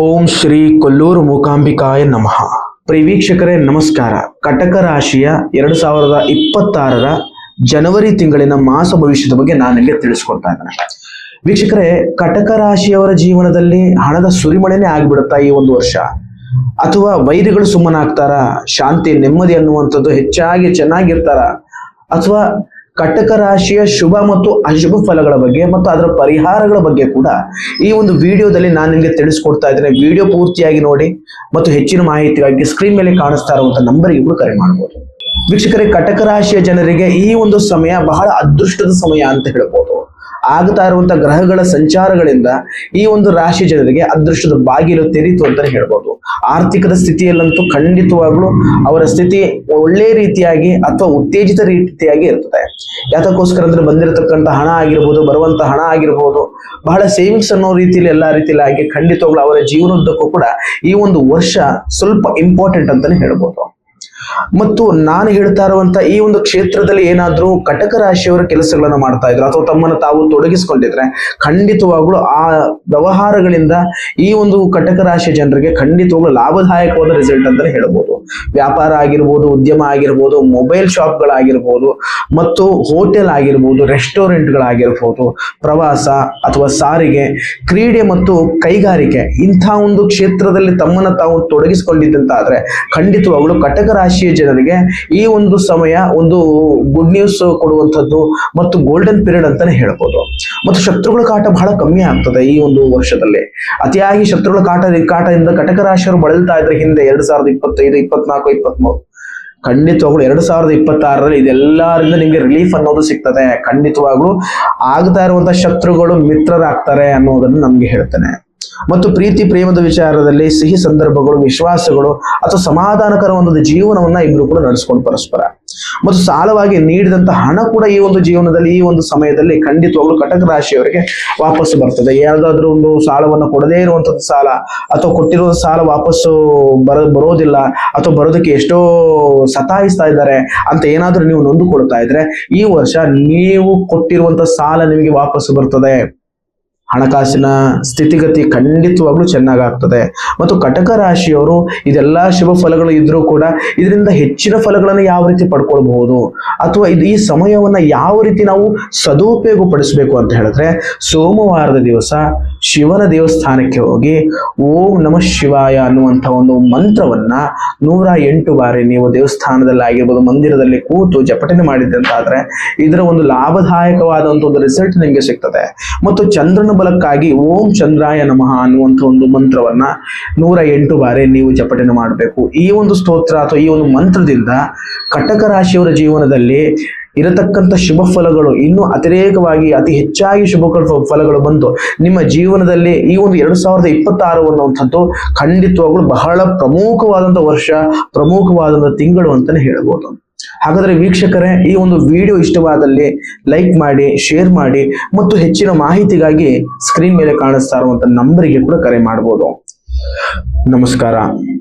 ಓಂ ಶ್ರೀ ಕೊಲ್ಲೂರು ಮೂಕಾಂಬಿಕಾಯ ನಮಃ. ಪ್ರಿವೀಕ್ಷಕರೇ, ನಮಸ್ಕಾರ. ಕಟಕ ರಾಶಿಯ ಎರಡು ಸಾವಿರದ ಇಪ್ಪತ್ತಾರರ ಜನವರಿ ತಿಂಗಳಿನ ಮಾಸ ಭವಿಷ್ಯದ ಬಗ್ಗೆ ನಾನು ನಿಮಗೆ ತಿಳಿಸ್ಕೊಡ್ತಾ ಇದ್ದೇನೆ. ವೀಕ್ಷಕರೇ, ಕಟಕ ರಾಶಿಯವರ ಜೀವನದಲ್ಲಿ ಹಣದ ಸುರಿಮಳೆನೇ ಆಗ್ಬಿಡುತ್ತಾ ಈ ಒಂದು ವರ್ಷ. ಅಥವಾ ವೈರಿಗಳು ಸುಮ್ಮನಾಗ್ತಾರ, ಶಾಂತಿ ನೆಮ್ಮದಿ ಅನ್ನುವಂಥದ್ದು ಹೆಚ್ಚಾಗಿ ಚೆನ್ನಾಗಿರ್ತಾರ, ಅಥವಾ ಕಟಕ ರಾಶಿಯ ಶುಭ ಮತ್ತು ಅಶುಭ ಫಲಗಳ ಬಗ್ಗೆ ಮತ್ತು ಅದರ ಪರಿಹಾರಗಳ ಬಗ್ಗೆ ಕೂಡ ಈ ಒಂದು ವಿಡಿಯೋದಲ್ಲಿ ನಾನು ನಿಮಗೆ ತಿಳಿಸ್ಕೊಡ್ತಾ ಇದ್ದೇನೆ. ವಿಡಿಯೋ ಪೂರ್ತಿಯಾಗಿ ನೋಡಿ ಮತ್ತು ಹೆಚ್ಚಿನ ಮಾಹಿತಿಗಾಗಿ ಸ್ಕ್ರೀನ್ ಮೇಲೆ ಕಾಣಿಸ್ತಾ ಇರುವಂತಹ ನಂಬರ್ಗೆ ಕೂಡ ಕರೆ ಮಾಡಬಹುದು ವೀಕ್ಷಕರೇ, ಕಟಕ ರಾಶಿಯ ಜನರಿಗೆ ಈ ಒಂದು ಸಮಯ ಬಹಳ ಅದೃಷ್ಟದ ಸಮಯ ಅಂತ ಹೇಳ್ಬೋದು. ಆಗ್ತಾ ಇರುವಂತ ಗ್ರಹಗಳ ಸಂಚಾರಗಳಿಂದ ಈ ಒಂದು ರಾಶಿ ಜನರಿಗೆ ಅದೃಷ್ಟದ ಬಾಗಿಲು ತೆರೀತು ಅಂತ ಹೇಳ್ಬೋದು. ಆರ್ಥಿಕದ ಸ್ಥಿತಿಯಲ್ಲಂತೂ ಖಂಡಿತವಾಗ್ಲೂ ಅವರ ಸ್ಥಿತಿ ಒಳ್ಳೆ ರೀತಿಯಾಗಿ ಅಥವಾ ಉತ್ತೇಜಿತ ರೀತಿಯಾಗಿ ಇರ್ತದೆ. ಯಾತಕ್ಕೋಸ್ಕರ ಅಂದ್ರೆ ಬಂದಿರತಕ್ಕಂಥ ಹಣ ಆಗಿರ್ಬೋದು, ಬರುವಂತ ಹಣ ಆಗಿರ್ಬೋದು, ಬಹಳ ಸೇವಿಂಗ್ಸ್ ಅನ್ನೋ ರೀತಿಯಲ್ಲಿ ಎಲ್ಲಾ ರೀತಿಯಲ್ಲಿ ಖಂಡಿತವಾಗ್ಲೂ ಅವರ ಜೀವನದ್ದಕ್ಕೂ ಕೂಡ ಈ ಒಂದು ವರ್ಷ ಸ್ವಲ್ಪ ಇಂಪಾರ್ಟೆಂಟ್ ಅಂತಾನೆ ಹೇಳ್ಬೋದು. ಮತ್ತು ನಾನು ಹೇಳ್ತಾ ಇರುವಂತ ಈ ಒಂದು ಕ್ಷೇತ್ರದಲ್ಲಿ ಏನಾದ್ರೂ ಕಟಕ ರಾಶಿಯವರ ಕೆಲಸಗಳನ್ನ ಮಾಡ್ತಾ ಇದ್ರು, ಅಥವಾ ತಮ್ಮನ್ನು ತಾವು ತೊಡಗಿಸಿಕೊಂಡಿದ್ರೆ, ಖಂಡಿತವಾಗ್ಲೂ ಆ ವ್ಯವಹಾರಗಳಿಂದ ಈ ಒಂದು ಕಟಕ ರಾಶಿಯ ಜನರಿಗೆ ಖಂಡಿತವಾಗ್ಲೂ ಲಾಭದಾಯಕವಾದ ರಿಸಲ್ಟ್ ಅಂತಾನೆ ಹೇಳ್ಬೋದು. ವ್ಯಾಪಾರ ಆಗಿರ್ಬೋದು, ಉದ್ಯಮ ಆಗಿರ್ಬೋದು ಮೊಬೈಲ್ ಶಾಪ್ಗಳಾಗಿರ್ಬೋದು ಮತ್ತು ಹೋಟೆಲ್ ಆಗಿರ್ಬೋದು, ರೆಸ್ಟೋರೆಂಟ್ಗಳಾಗಿರ್ಬೋದು, ಪ್ರವಾಸ ಅಥವಾ ಸಾರಿಗೆ, ಕ್ರೀಡೆ ಮತ್ತು ಕೈಗಾರಿಕೆ, ಇಂಥ ಒಂದು ಕ್ಷೇತ್ರದಲ್ಲಿ ತಮ್ಮನ್ನು ತಾವು ತೊಡಗಿಸಿಕೊಂಡಿದ್ದಂತಾದ್ರೆ ಖಂಡಿತವಾಗಲು ಕಟಕ ರಾಶಿಯ ಜನರಿಗೆ ಈ ಒಂದು ಸಮಯ ಒಂದು ಗುಡ್ ನ್ಯೂಸ್ ಕೊಡುವಂಥದ್ದು ಮತ್ತು ಗೋಲ್ಡನ್ ಪೀರಿಯಡ್ ಅಂತಾನೆ ಹೇಳ್ಬೋದು. ಮತ್ತು ಶತ್ರುಗಳ ಕಾಟ ಬಹಳ ಕಮ್ಮಿ ಆಗ್ತದೆ ಈ ಒಂದು ವರ್ಷದಲ್ಲಿ. ಅತಿಯಾಗಿ ಶತ್ರುಗಳ ಕಾಟ ಕಾಟದಿಂದ ಕಟಕ ರಾಶಿಯವರು ಬಳಲ್ತಾ ಇದ್ರೆ ಹಿಂದೆ ಎರಡ್ ಸಾವಿರದ ಇಪ್ಪತ್ತೈದು, ಇಪ್ಪತ್ನಾಲ್ಕು, ಇಪ್ಪತ್ಮೂರು. ಖಂಡಿತವಾಗ್ಲು ಎರಡ್ ಸಾವಿರದ ಇಪ್ಪತ್ತಾರರಲ್ಲಿ ಇದೆಲ್ಲರಿಂದ ನಿಮ್ಗೆ ರಿಲೀಫ್ ಅನ್ನೋದು ಸಿಗ್ತದೆ. ಖಂಡಿತವಾಗ್ಲು ಆಗ್ತಾ ಇರುವಂತ ಶತ್ರುಗಳು ಮಿತ್ರರಾಗ್ತಾರೆ ಅನ್ನೋದನ್ನು ನಮ್ಗೆ ಹೇಳ್ತೇನೆ. ಮತ್ತು ಪ್ರೀತಿ ಪ್ರೇಮದ ವಿಚಾರದಲ್ಲಿ ಸಿಹಿ ಸಂದರ್ಭಗಳು, ವಿಶ್ವಾಸಗಳು ಅಥವಾ ಸಮಾಧಾನಕರ ಒಂದು ಜೀವನವನ್ನ ಇಬ್ರು ಕೂಡ ನಡೆಸ್ಕೊಂಡು ಪರಸ್ಪರ. ಮತ್ತು ಸಾಲವಾಗಿ ನೀಡಿದಂತ ಹಣ ಕೂಡ ಈ ಒಂದು ಜೀವನದಲ್ಲಿ, ಈ ಒಂದು ಸಮಯದಲ್ಲಿ ಖಂಡಿತವಾಗ್ಲೂ ಕಟಕ ರಾಶಿಯವರಿಗೆ ವಾಪಸ್ಸು ಬರ್ತದೆ. ಯಾವ್ದಾದ್ರು ಒಂದು ಸಾಲವನ್ನ ಕೊಡದೇ ಇರುವಂತದ್ದು ಸಾಲ ಅಥವಾ ಕೊಟ್ಟಿರುವ ಸಾಲ ವಾಪಸ್ಸು ಬರ, ಬರೋದಿಲ್ಲ ಅಥವಾ ಬರೋದಕ್ಕೆ ಎಷ್ಟೋ ಸತಾಯಿಸ್ತಾ ಇದ್ದಾರೆ ಅಂತ ಏನಾದ್ರೂ ನೀವು ನೊಂದುಕೊಳ್ತಾ ಇದ್ರೆ ಈ ವರ್ಷ ನೀವು ಕೊಟ್ಟಿರುವಂತ ಸಾಲ ನಿಮಗೆ ವಾಪಸ್ ಬರ್ತದೆ. ಹಣಕಾಸಿನ ಸ್ಥಿತಿಗತಿ ಖಂಡಿತವಾಗ್ಲೂ ಚೆನ್ನಾಗಾಗ್ತದೆ. ಮತ್ತು ಕಟಕ ರಾಶಿಯವರು ಇದೆಲ್ಲ ಶುಭ ಫಲಗಳು ಇದ್ರೂ ಕೂಡ ಇದರಿಂದ ಹೆಚ್ಚಿನ ಫಲಗಳನ್ನು ಯಾವ ರೀತಿ ಪಡ್ಕೊಳ್ಬಹುದು? ಅಥವಾ ಇದು ಈ ಸಮಯವನ್ನು ಯಾವ ರೀತಿ ನಾವು ಸದುಪಯೋಗ ಪಡಿಸಬೇಕು ಅಂತ ಹೇಳಿದ್ರೆ ಸೋಮವಾರದ ದಿವಸ ಶಿವನ ದೇವಸ್ಥಾನಕ್ಕೆ ಹೋಗಿ ಓಂ ನಮಃ ಶಿವಾಯ ಅನ್ನುವಂಥ ಒಂದು ಮಂತ್ರವನ್ನ ನೂರ ಎಂಟು ಬಾರಿ ನೀವು ದೇವಸ್ಥಾನದಲ್ಲಿ ಆಗಿರ್ಬೋದು, ಮಂದಿರದಲ್ಲಿ ಕೂತು ಜಪಟನೆ ಮಾಡಿದ್ದಂತಾದ್ರೆ ಇದರ ಒಂದು ಲಾಭದಾಯಕವಾದಂಥ ಒಂದು ರಿಸಲ್ಟ್ ನಿಮಗೆ ಸಿಗ್ತದೆ. ಮತ್ತು ಚಂದ್ರನ ಬಲಕ್ಕಾಗಿ ಓಂ ಚಂದ್ರಾಯ ನಮಃ ಅನ್ನುವಂಥ ಒಂದು ಮಂತ್ರವನ್ನ ನೂರ ಎಂಟು ಬಾರಿ ನೀವು ಜಪಟನೆ ಮಾಡಬೇಕು. ಈ ಒಂದು ಸ್ತೋತ್ರ ಅಥವಾ ಈ ಒಂದು ಮಂತ್ರದಿಂದ ಕಟಕ ರಾಶಿಯವರ ಜೀವನದಲ್ಲಿ ಇರತಕ್ಕಂಥ ಶುಭ ಫಲಗಳು ಇನ್ನೂ ಅತಿರೇಕವಾಗಿ ಅತಿ ಹೆಚ್ಚಾಗಿ ಶುಭ ಫಲಗಳು ಬಂದು ನಿಮ್ಮ ಜೀವನದಲ್ಲಿ ಈ ಒಂದು ಎರಡು ಸಾವಿರದ ಇಪ್ಪತ್ತಾರು ಅನ್ನುವಂಥದ್ದು ಖಂಡಿತವಾಗ್ಲೂ ಬಹಳ ಪ್ರಮುಖವಾದಂಥ ವರ್ಷ, ಪ್ರಮುಖವಾದಂಥ ತಿಂಗಳು ಅಂತಾನೆ ಹೇಳ್ಬೋದು. ಹಾಗಾದ್ರೆ ವೀಕ್ಷಕರೇ, ಈ ಒಂದು ವಿಡಿಯೋ ಇಷ್ಟವಾದಲ್ಲಿ ಲೈಕ್ ಮಾಡಿ, ಶೇರ್ ಮಾಡಿ ಮತ್ತು ಹೆಚ್ಚಿನ ಮಾಹಿತಿಗಾಗಿ ಸ್ಕ್ರೀನ್ ಮೇಲೆ ಕಾಣಿಸ್ತಾ ಇರುವಂಥ ನಂಬರಿಗೆ ಕೂಡ ಕರೆ ಮಾಡಬಹುದು ನಮಸ್ಕಾರ.